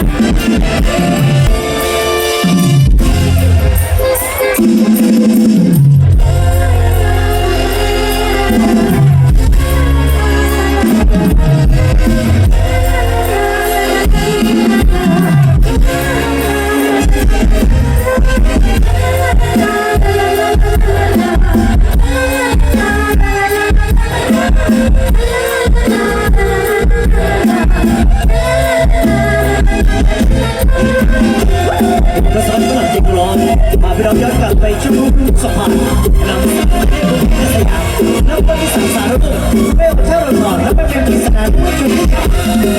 Yeah. ลับไปชุบสะพานนำสายให้รุ่สยามนับวันที่สังสารรุ่งเวลเท่าเราก่อนแล้วไปเป็นกิจการผู้ชุมนุมไป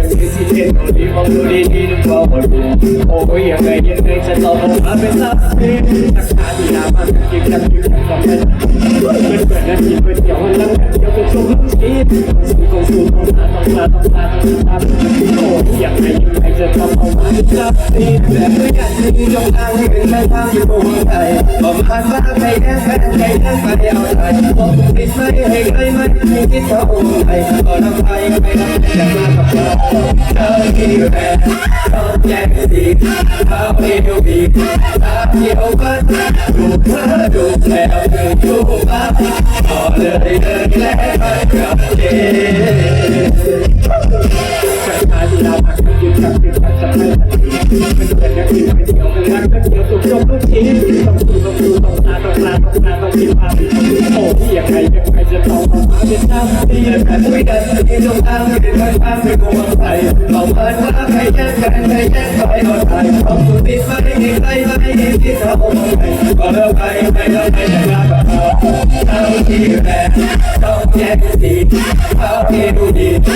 ยั งมีสิเทนโดดีมองดูดีดีนึกว่าหมดโอ้ยยังไงยังไงฉันต้องมาเป็นสักทีสักขาดีนามันกินกันกินกันกันเพื่อนเพื่อนนั่นกินเพื่อนเดียวมันลังเดียวเป็นชมลูกชีพสู้กงสู้ต้องตาต้องตาต้องตาต้องตาโอ้ยยังไงยังไงจะต้องเอามาเป็นสักทีแต่เพื่อนกันที่ยงทางที่เป็นทางทางอยู่บนใจบอกผ่านว่าใครแค่แค่ใครแค่ไปเอาใจบอกติดไม่ให้ใครไม่ให้คิดว่าโอ้ยก็ทำไปไปทำแต่มากับเราเธอที่แพ้ต้องแยกสีเขาเอวบีตาเกี่ยวกันดูเธอดูแล้วดูดูบ้าพอเลยเดินแลกไปกับเธอ จฉันหาที่เราพักกันยืนกับยืนกับจะไม่ทันทีเป็นเพื่อนกันยืนไปเที่ยวกันรักกันเที่ยวสุขยกลูกชิ้นต้องดูต้องดูต้องตาต้องตาต้องตาต้องกินมาโอ้ยยังไงยังไงจะต้องเอามาเป็นน้ำดีกันไม่ได้ที่ตรงทางไม่ได้ทางทางไม่กลัวใครต้องเปิดว่าใครแย่งกันใครแย่งไปก็ได้ต้องสุดไม่ให้ใครไม่ให้ที่เขาไปก็เลิกไปไปแล้วไปจะรักกับเขาเท่าที่แพ้ แยกสีเขาที่ดูดีต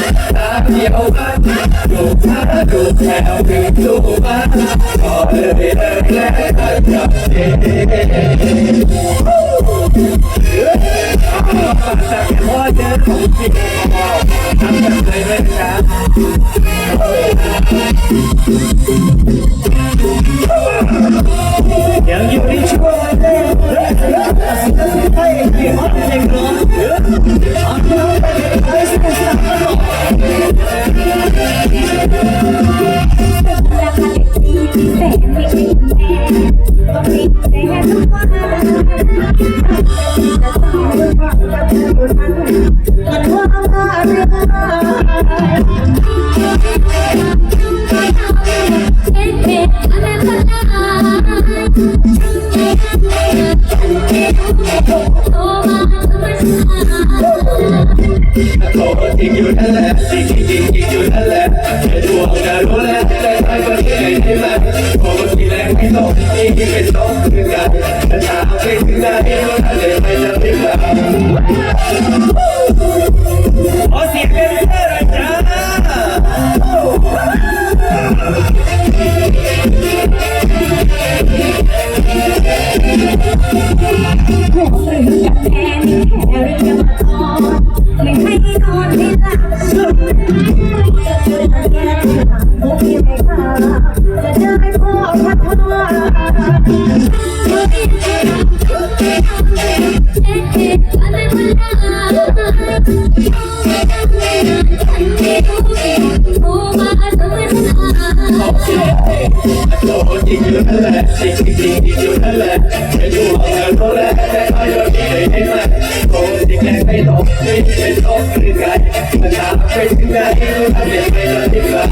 าเดียวกันดูท่าดูแถวถึงดูบ้านก็เลยเลิกแล้วกับเจ๊แต่พอ ยังอยู่ในช่วงวันแรกและสนุกสนานให้เกียรติพระใจกระดอนเฮ้ยอาพี่เราไปไปสนุกสนานกันต่อโอ้จ ริงอยู่นั่นแหละจริงจริงจริงอยู่นั่นแหละแค่ดวงจะรู้แล้วใจไปก็ที่ไหนได้ไหมโอ้ที่แรง ไม่ตกนี่ที่เป็นตกคือกันแต่ถามไปถึงได้ว่าทะเลไปจะไม่กลับขอเสียงเป็นเพื่อนหน่อยจ้าแค่เรียกมาทอนไม่ให้นอนให้หลับจะเจอแต่แย่หัวพี่ไม่ขาจะได้พ่อ Oh, โอ้มาทำไมมันอาโดนจริงอยู่นั่นแหละจริงจริงจริงอยู่นั่นแหละจะอยู่ห่างกันเท่าไรแต่ก็ยังมีได้เห็นแหละโดนจริงแค่ไม่ตกไม่เป็นตกหรือไงมันตามไปถึงไหนรู้ทำยังไงก็ที่ว่า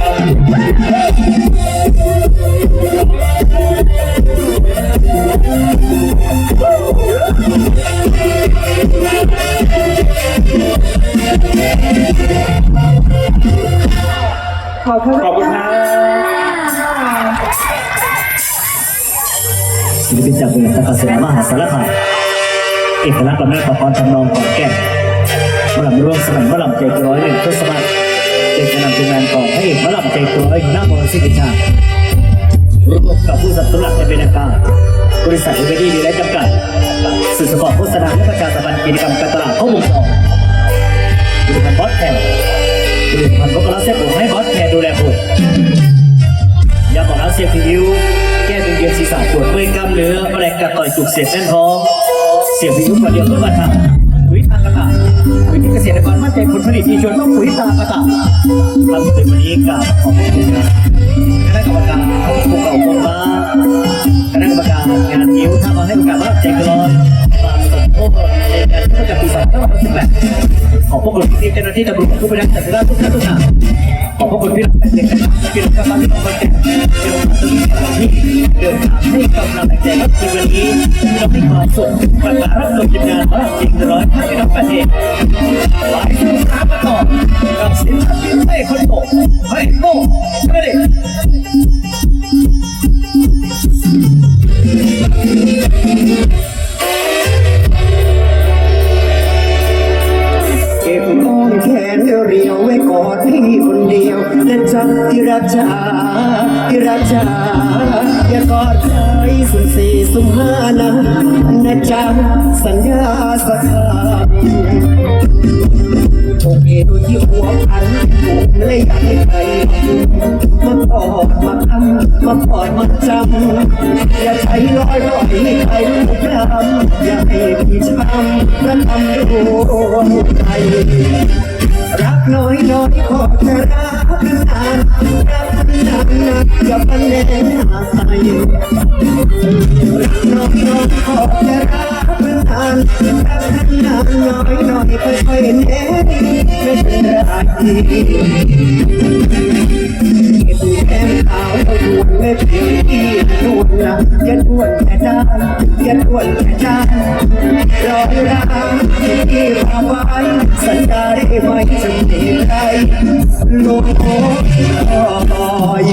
ขอบคุณขอบคุณครับ ศิลปินจากเมืองตะกัสนามหาสารคามเอกลักษณ์ลำหน้าประพรทำนองของแก่นมะลำร่วมสมัยมะลำใจร้อยหนึ่งทศวรรษเด็กนำทีมงานของพระเอกมะลำใจร้อยหน้ามรสิทธิชาร่วมกับผู้สับสนุนหลักในเป็นอาการบริษัทเอเวอร์ดีดีและจำกัดสื่อสปอร์ตโฆษณาและประชาสัมพันธ์กิจกรรมการตลาดข้อมูลทองผลิตภัณฑ์บอสแคร์ผลิตภัณฑ์โกลาเซฟผมให้บอสแคร์ดูแลผมยาหมองน้ำเสียบผิว แก้เป็นเยียนศีรษะปวดเมื่อยกล้ามเนื้อแรงกัดต่อยจุกเสียบแน่นท้องเสียบผิวก่อนเดียวเพื่อมาทำปุ๋ยทางอากาศปุ๋ยที่เกษตรกรมั่นใจผลผลิตดีชวนต้องปุ๋ยตากระตาทำเป็นวันนี้กับขอบคุณนะคณะกรรมการผู้เก่าโคมาคณะกรรมการงานนิ้วถ้ามาให้โอกาสมาใจกรอน มาสมโภชในกาที่จะปีสองพันสิบแปดขอบพระคุณที่เจ้าหน้าที่ตำรวจทุกประจัดการทุกท่านทุกท่านขอบพระคุณพี่น้องแฟนเพลงนะครับพี่น้องกับพี่น้องคนแก่พี่น้องที่เดินทางให้กำลังใจครับในวันนี้พี่น้องมีควาสุขประกาศรับชมทีมงานว่าจริงร้อยพี่น้องแฟนเพลงหลายทุกทางมาต่อกับศิลปินเต้คนโตเฮ้ยโตไม่ได้ รักจ๋าที่รักจ๋าอย่ากอดใครสุ่มสี่สุ่มห้านะนะจ๊ะสัญญาสักคำโอเคดูที่หัวพันผมเลยอยากให้ใครมาปอดมาทำมาปอดมาจำอย่าใช้ร้อยร้อยให้ใครรู้พรำอย่าให้พี่ช้ำนั้นทำดวงใจรักน้อยน้อยขอแค่รักนานรักนานนะอรัก น้อยน้อยขอแค่รักนานรักนานน้อยน้อยค่อยๆเน้นไม่เป็นไร มขาวเอาดวนไม่เพียงที่ดวนนะอย่าดวนแค่ด้านอย่าดวนแค่ด้านรอยร้าวที่มาไว้สัญญาได้ไหมจะมีใครลงคอย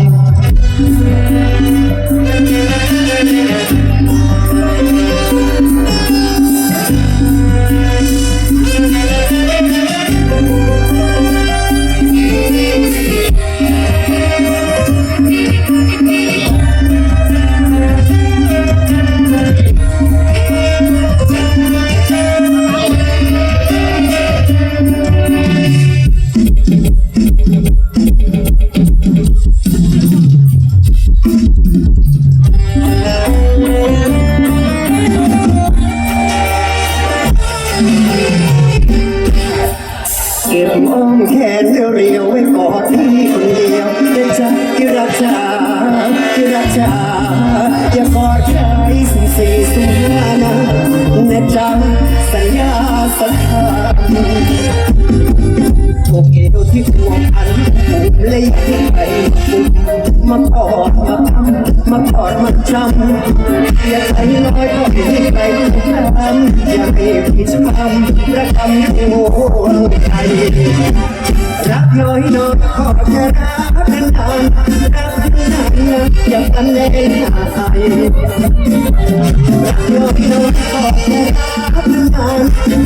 มาปอดมาทำมาปอดมาจำอย่าใช้น้อยก็ให้ใครทำอย่าให้พี่ช้ำระกำหัวใจรักน้อยน้อยขอแค่รักนานนานรักนานนานอย่าพันแน่หายรักน้อยน้อยขอแค่รักนานนาน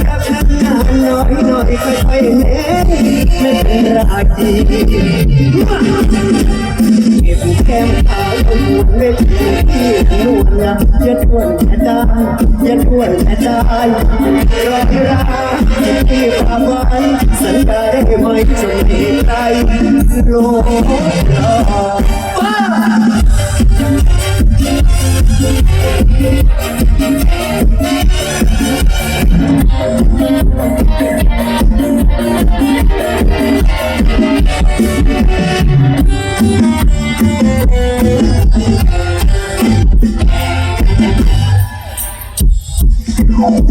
รักนานนานน้อยน้อยค่อยๆเน้นไม่เป็นไร ก้มขาวบนเวทีที่นวนอย่าทวนแค่ได้อย่าทวนแค่ได้รอเวลาที่ความไว้สัญญาได้ไหมจะมีใจรโลกป้า Thank you.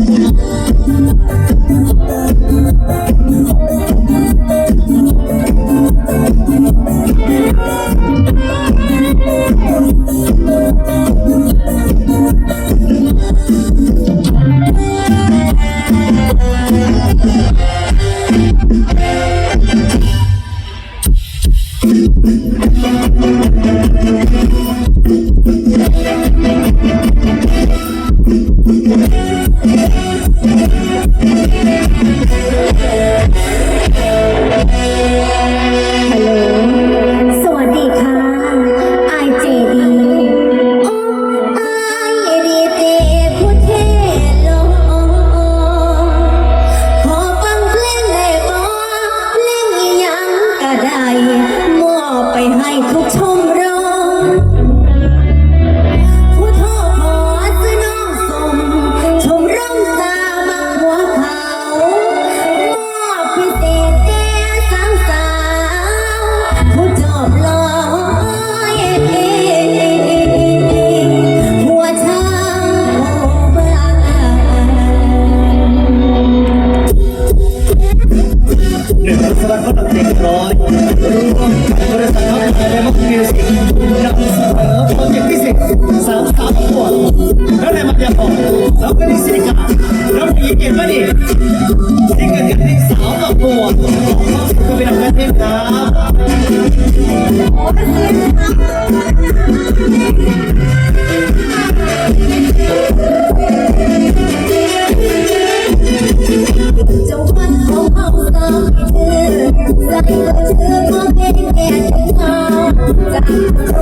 Thank you. ಸಂಸ್ಥಾಪಕರು ಮಧ್ಯಮ ನೌಕರಿ ಸಿಕ್ಕ ನೌಕರಿ ಏಕೆ ಬನ್ನಿ ಸಿಕ್ಕದಲ್ಲಿ ಸಾಮಕ್ಕೋ Thank you.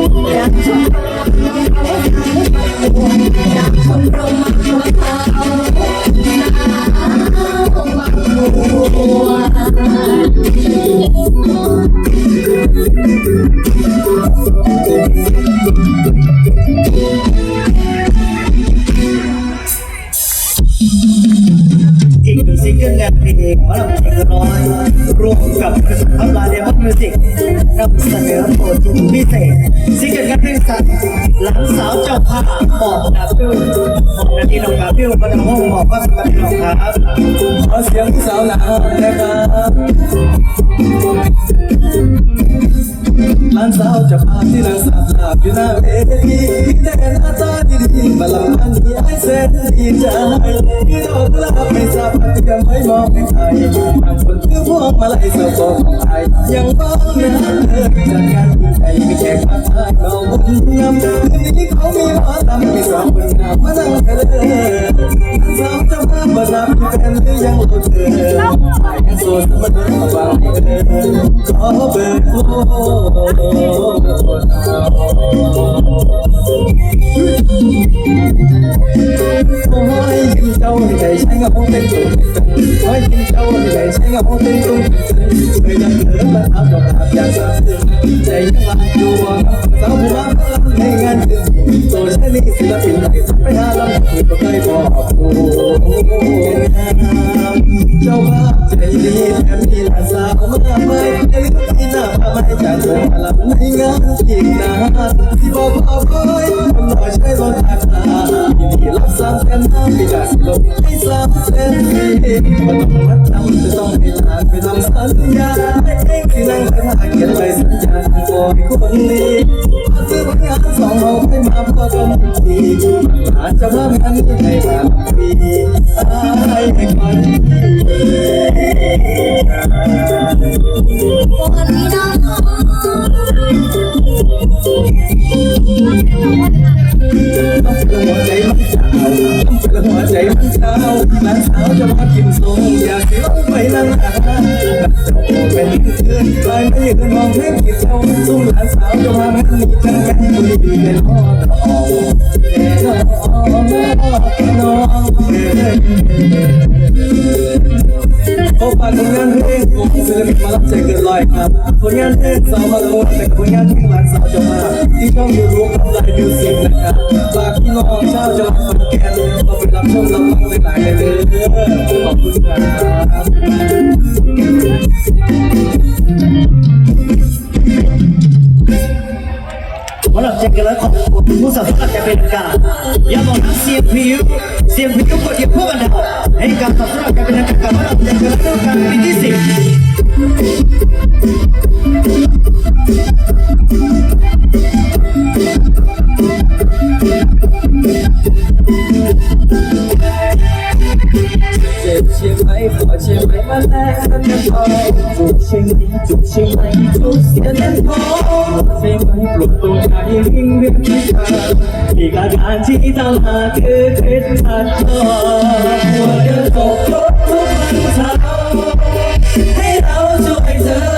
ชมรม เพลงหมาลำเพลงร้อยรวมกับอัลบาเดมอนมิวสิกนำเสนอโปรเจกต์พิเศษซิงเกิลกานเพลงสัตว์หลังสาวเจ้าภาพบอกดับพิ้วบอกนาทีน้องกาบิ้วมาทำห้องบอกว่าสำหรับน้องครับขอเสียงสาวหนาวนะครับ หลานสาวจะพาที่นางสาวหลับอยู่หน้าเวทีแต่หน้าตาดีๆมาลำพันนี้ไอ้เส้นดีใจที่ดอกกุหลาบไม่ทราบปฏิกรรมไม่มองไม่ใครบางคนคือพวกมาลัยสาโซของไทยยังบ้องนะเธอจัดการที่ใจไม่แขกมาทายเราบุญงามคืนนี้เขามีหมอตำมีสาวคนงามมานั่งกันเลยสาวจะพามาทราบที่แฟนหรือยังเราเธอยังโสดมาเดินมาฟังให้เธอขอเบอร์โทรโอ้ยกินเจ้าให้ใจใช้เงาเป็นตุ่มโอ้ยกินเจ้าให้ใจใช้เงาเป็นตุ่มเคยดังเธอมาทำดอกอา จากเธอมาลำในงานอีกนานที่บอกพ่อพ่อยทำหน่อยใช้รถอาคาที่รับสามกันน้ำไม่ได้สิลบให้สามเส้นทีมาต้องรัดจำจะต้องให้ทานไปทำสัญญาให้เองที่นั่งข้างหน้าเขียนใบสัญญาบอยคนนี้ เราให้มาพอกันทีอาจจะว่างานที่ให้มาปีอายให้คอยวันนี้ ต้องหัวใจมันเจ้าหัวใจมันเจ้าหลานสาวจะมากินส่งอยากสิลงไปนั่งหาเป็นเพื่อนไปไม่ยืนมองเพื่ผิดเจ้าสู้หลานสาวจะมามันมีกันกันคุยเป็นพ่อทอแต่น้องน้อง พบปะผลงานเพลงของศิลปินมารับใจเกินร้อยครับผลงานเพลงสาวมาโลดแต่ผลงานเพลงหลานสาวจะมาที่ช่องยูทูบของไลน์มิวสิกนะครับฝากพี่น้องชาวจังหวัดขอนแก่นมาไปรับชมรับฟังหลายๆเลยขอบคุณครับ หมาลำเพลงกันแล้วขอบคุณผู้สนับสนุนจะเป็นการอย่าบอกนะเสียงพิวเสียงพิวกดเหยียบพวกกันดาวให้การสนับสนุนจะเป็นการกับหมาลำเพลงกันแล้วการปีที่สิบ แลกกันพอจุกใช่ไหมจุกใช่ไหมจุกเสียแน่นพอใช่ไหมปลุกตัวใจยิ่งเวียกไม่ทันอีกอาการที่ตามหาคือเพชรขาดคอหัวเดินตกรถทุกวันเช้าให้